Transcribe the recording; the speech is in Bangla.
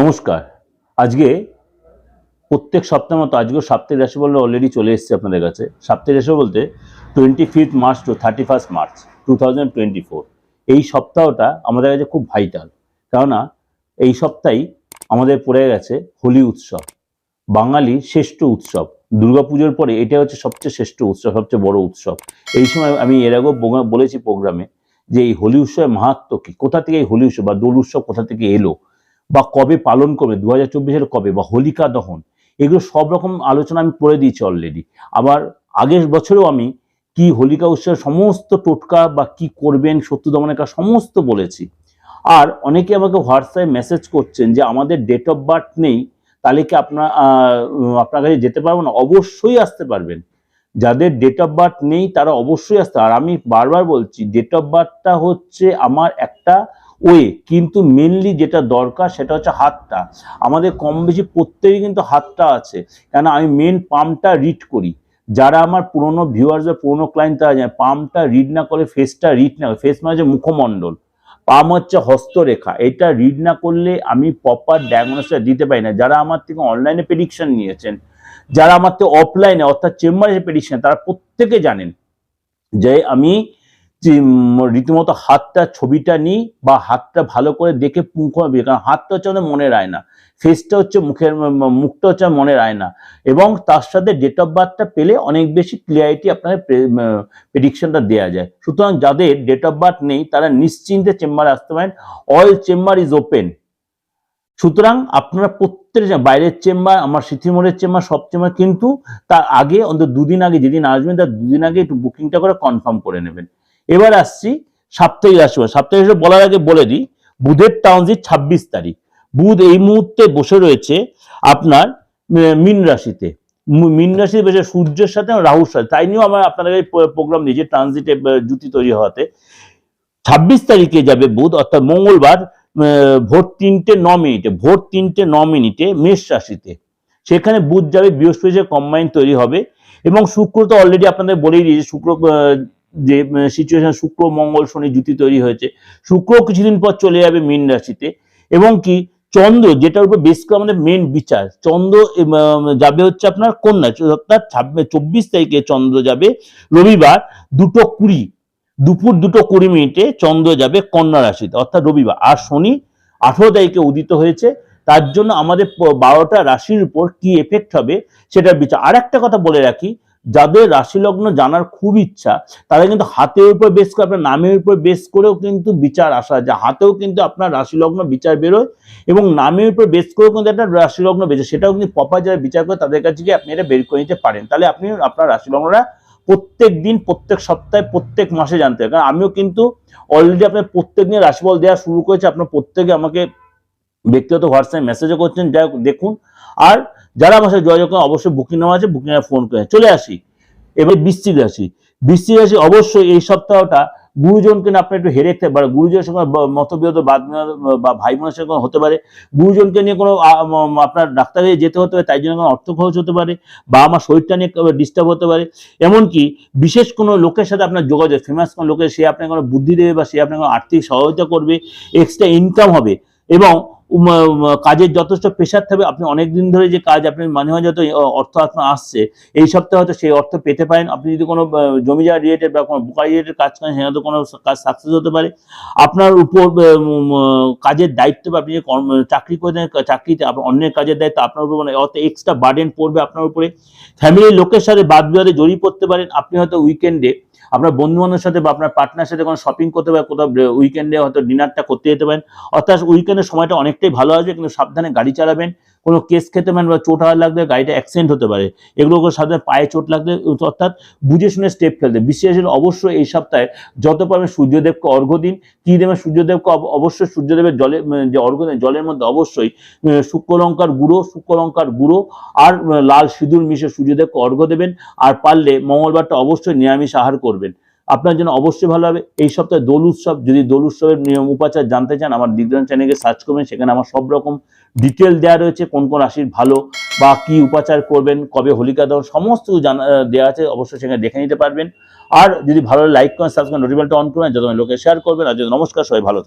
নমস্কার। আজকে প্রত্যেক সপ্তাহ মতো আজকেও সাপ্তাহিক রাশি বললে অলরেডি চলে এসেছে আপনাদের কাছে। সাপ্তাহিক রাশি বলতে twenty fifth March to thirty first March two thousand twenty four এই সপ্তাহটা আমাদের কাছে খুব ভাইটাল কেননা এই সপ্তাহেই আমাদের পড়ে গেছে হোলি উৎসব। বাঙালির শ্রেষ্ঠ উৎসব। দুর্গাপুজোর পরে এটা হচ্ছে সবচেয়ে শ্রেষ্ঠ উৎসব, সবচেয়ে বড় উৎসব। এই সময় আমি এর আগেও বলেছি প্রোগ্রামে যে এই হোলি উৎসবের মাহাত্ম কি? কোথা থেকে এই হোলি উৎসব বা দোল উৎসব কোথা থেকে এলো? বা কবে পালন করবে দু হাজার চব্বিশের কবে বা হোলিকা দহন, এগুলো সব রকম আলোচনা আমি করে দিয়েছি অলরেডি আবার আগের বছরেও আমি কি হোলিকা উৎসবের সমস্ত টোটকা বা কি করবেন, শত্রু দমনের কাজ সমস্ত বলেছি। আর অনেকে আমাকে হোয়াটসঅ্যাপে মেসেজ করছেন যে আমাদের ডেট অফ বার্থ নেই, তাহলে কি আপনার আপনার কাছে যেতে পারব না? অবশ্যই আসতে পারবেন। যাদের ডেট অফ বার্থ নেই, তারা অবশ্যই আসতে আর আমি বারবার বলছি ডেট অফ বার্থটা হচ্ছে আমার একটা ওয়ে, কিন্তু মেনলি যেটা দরকার সেটা হচ্ছে হাতটা। আমাদের কম বেশি প্রত্যেকেই কিন্তু হাতটা আছে। কেন আমি মেন পাম্পটা রিড করি। যারা আমার পুরনো ভিউয়ার্স বা পুরনো ক্লায়েন্ট তারা জানে পাম্পটা রিড না করে ফেসটা রিড না ফেস মানে হচ্ছে মুখমণ্ডল। পাম হচ্ছে হস্তরেখা। এটা রিড না করলে আমি প্রপার ডায়াগনোসিস দিতে পারি না। যারা আমার থেকে অনলাইনে প্রেডিকশন নিয়েছেন, যারা আমার থেকে অফলাইনে অর্থাৎ চেম্বারে প্রেডিকশন তারা প্রত্যেকে জানেন যে আমি রীতিমতো হাতটা, ছবিটা নিই বা হাতটা ভালো করে দেখে মুখ কারণ হাতটা হচ্ছে আমাদের মনের আয়না। ফেসটা হচ্ছে মুখের, মুখটা হচ্ছে আমার মনের আয়না। এবং তার সাথে ডেট অফ বার্থটা পেলে অনেক বেশি ক্লিয়ারিটি আপনাদের প্রেডিকশনটা দেওয়া যায়। সুতরাং যাদের ডেট অফ বার্থ নেই, তারা নিশ্চিন্তে চেম্বারে আসতে পারেন। অল চেম্বার ইজ ওপেন সুতরাং আপনারা প্রত্যেক বাইরের চেম্বার আমার সিথিমোড়ের চেম্বার সব চেম্বার কিন্তু তার আগে, অন্তত দুদিন আগে যেদিন আসবেন, তার দুদিন আগে একটু বুকিংটা করে কনফার্ম করে নেবেন। এবার আসছি সাপ্তাহিক রাশি সাপ্তাহিক রাশি বলার আগে বলে দিই, বুধের ট্রানজিট ছাব্বিশ তারিখ। বুধ এই মুহূর্তে বসে রয়েছে আপনার মীন রাশিতে। মীন রাশিতে বসে সূর্যের সাথে রাহুর সাথে। তাই নিয়েও আমার আপনাদের প্রোগ্রাম দিয়েছি ট্রানজিটে জুতি তৈরি হওয়াতে। ছাব্বিশ তারিখে যাবে বুধ, অর্থাৎ মঙ্গলবার ভোর তিনটে ন মিনিটে, ভোর তিনটে ন মিনিটে মেষ রাশিতে। সেখানে বুধ যাবে বৃহস্পতি কম্বাইন তৈরি হবে এবং শুক্র তো অলরেডি আপনাদের বলেই দিয়েছে, শুক্র যে সিচুয়েশন শুক্র, মঙ্গল, শনি জুতি তৈরি হয়েছে। শুক্র কিছুদিন পর চলে যাবে মীন রাশিতে। এবং কি, চন্দ্র, যেটার উপর বেশ আমাদের মেন বিচার, চন্দ্র যাবে হচ্ছে আপনার কন্যা অর্থাৎ চব্বিশ তারিখে চন্দ্র যাবে। রবিবার দুটো কুড়ি, দুপুর দুটো কুড়ি মিনিটে চন্দ্র যাবে কন্যা রাশিতে, অর্থাৎ রবিবার। আর শনি আঠেরো তারিখে উদিত হয়েছে। তার জন্য আমাদের বারোটা রাশির উপর কি এফেক্ট হবে সেটার বিচার। আর একটা কথা বলে রাখি যাদের রাশি লগ্ন জানার খুব ইচ্ছা তারা কিন্তু হাতের উপর বেস করে, আপনার নামের উপর বেস করেও কিন্তু বিচার আসা যায়। হাতেও কিন্তু আপনার রাশি লগ্ন বিচার বেরোয় এবং নামের উপর বেস করেও কিন্তু একটা রাশি লগ্ন বেরোয় সেটাও কিন্তু পপা যারা বিচার করে তাদের কাছে গিয়ে আপনি এটা বের করে নিতে পারেন। তাহলে আপনি আপনার রাশি লগ্নটা প্রত্যেক দিন, প্রত্যেক সপ্তাহে, প্রত্যেক মাসে জানতে হবে কারণ আমিও কিন্তু অলরেডি আপনার প্রত্যেক দিন রাশিফল দেওয়া শুরু করেছে। আপনার প্রত্যেকে আমাকে ব্যক্তিগত হোয়াটসঅ্যাপে মেসেজও করছেন। যাই দেখুন আর যারা আমার সাথে যোগাযোগ করেন, অবশ্যই বুকিং নেওয়া আছে বুকিং ফোন করে। চলে আসি। এবার বৃশ্চিক রাশি। বৃশ্চিক রাশি অবশ্যই এই সপ্তাহটা গুরুজনকে না আপনি একটু হেরে থাকতে পারে। গুরুজনের সঙ্গে মতবিরোধ বাদ বা ভাই বোনের সঙ্গে হতে পারে। গুরুজনকে নিয়ে কোনো আপনার ডাক্তারে যেতে হতে পারে, তাই জন্য কোনো অর্থ খরচ হতে পারে বা আমার শরীরটা নিয়ে ডিস্টার্ব হতে পারে। এমনকি বিশেষ কোনো লোকের সাথে আপনার যোগাযোগ ফেমাস কোনো লোকের, সে আপনাকে কোনো বুদ্ধি দেবে বা সে আপনাকে কোনো আর্থিক সহায়তা করবে এক্সট্রা ইনকাম হবে। এবং কাজের যথেষ্ট প্রেশার থাকবে। আপনি অনেক দিন ধরে যে কাজ আপনি মাঝে মাঝে যত অর্থ আপনার আসছে, এই সপ্তাহে হয়তো সেই অর্থ পেতে পারেন। আপনি যদি কোনো জমি জায়গা রিলেটেড বা কোনো বোকা রিলেটেড কাজ করেন, সেখানে কোনো কাজ সাকসেস হতে পারে। আপনার উপর কাজের দায়িত্ব বা আপনি যে কর্ম, চাকরি করে চাকরিতে আপনার অন্যের কাজের দায়িত্ব আপনার উপর মানে অত এক্সট্রা বার্ডেন পড়বে আপনার উপরে। ফ্যামিলির লোকের সাথে বাদ বিবাদে জড়িয়ে পড়তে পারেন। আপনি হয়তো উইকেন্ডে আপনার বন্ধু বান্ধবের সাথে বা আপনার পার্টনার সাথে কোনো শপিং করতে পারেন কোথাও উইকেন্ডে হয়তো ডিনারটা করতে যেতে পারেন। অর্থাৎ উইকেন্ডের সময়টা অনেকটাই ভালো আসবে কিন্তু সাবধানে গাড়ি চালাবেন। কোনো কেস খেতে পারেন বা চোট হাওয়া লাগলে গাড়িটা অ্যাক্সিডেন্ট হতে পারে। এগুলো সাধারণত পায়ে চোট লাগলে অর্থাৎ বুঝে শুনে স্টেপ ফেলতে। বিশেষ অবশ্যই এই সপ্তাহে যত পারবেন সূর্যদেবকে অর্ঘ্য দিন। কি দেবেন? সূর্যদেবকে অব- অবশ্যই সূর্যদেবের জলে যে অর্ঘ্য দেন, জলের মধ্যে অবশ্যই শুক্রলঙ্কার গুঁড়ো শুক্রলঙ্কার গুঁড়ো আর লাল সিঁদুর মিশে সূর্যদেবকে অর্ঘ্য দেবেন। আর পারলে মঙ্গলবারটা অবশ্যই নিরামিষ আহার করবেন। আপনার জন্য অবশ্যই ভালো হবে এই সপ্তাহে দোল উৎসব, যদি দোল উৎসবের নিয়ম উপাচার জানতে চান, আমার দিগ্রাম চ্যানেলকে সার্চ করবেন, সেখানে আমার সব রকম ডিটেল দেওয়া রয়েছে, কোন কোন রাশির ভালো বা কি উপাচার করবেন, কবে হোলিকা দহন, সমস্ত জানা দেওয়া আছে, অবশ্যই সেখানে দেখে নিতে পারবেন আর যদি ভালো লাইক করেন সাবস্ক্রাইব নোটিফিকেশনটা অন করবেন যত লোকে শেয়ার করবেন, আর যদি নমস্কার, সবাই ভালো।